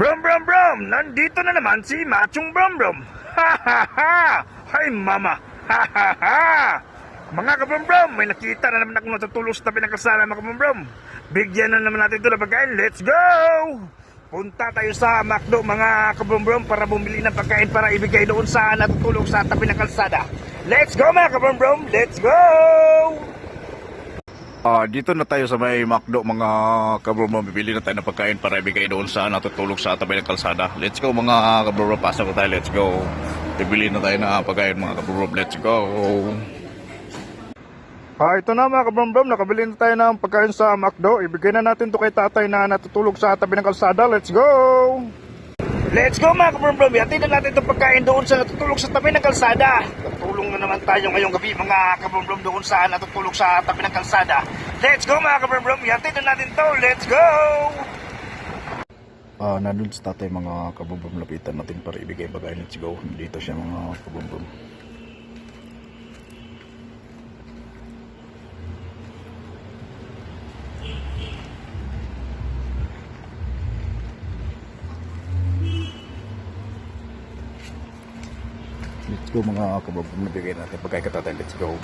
Brom Brom Brom! Nandito na naman si Machong Brom Brom! Ha ha ha! Hay mama! Ha ha ha! Mga kabrom brom, may nakita na naman natutulog sa tabi ng kalsada mga kabrom brom. Bigyan na naman natin ito na pagkain. Let's go! Punta tayo sa McDo mga kabrom brom para bumili ng pagkain para ibigay doon sa natutulog sa tabi ng kalsada. Let's go mga kabrom brom! Let's go! Ah, dito na tayo sa may McDo mga kabromo. Bibili na tayo ng pagkain para ibigay doon sa natutulog sa tabi ng kalsada. Let's go mga kabromo. Pasok na tayo. Let's go. Bibili na tayo ng pagkain mga kabromo. Let's go. Ah, ito na mga kabrom-brom, nakabili na tayo ng pagkain sa McDo. Ibigay na natin to kay tatay na natutulog sa tabi ng kalsada. Let's go! Let's go mga kabrom-brom, yatin na natin itong pagkain doon sa natutulog sa tabi ng kalsada. Natulong na naman tayo ngayong gabi mga kabrom-brom doon sa natutulog sa tabi ng kalsada. Let's go mga kabrom-brom, yatin na natin to. Let's go! Ah, nandun sa tatay mga kabromo. Lapitan natin para ibigay pagkain. Let's go. Dito siya mga kabromo. Let's go mga kabromo. Nabigay natin pagkain ka tatay. Let's go.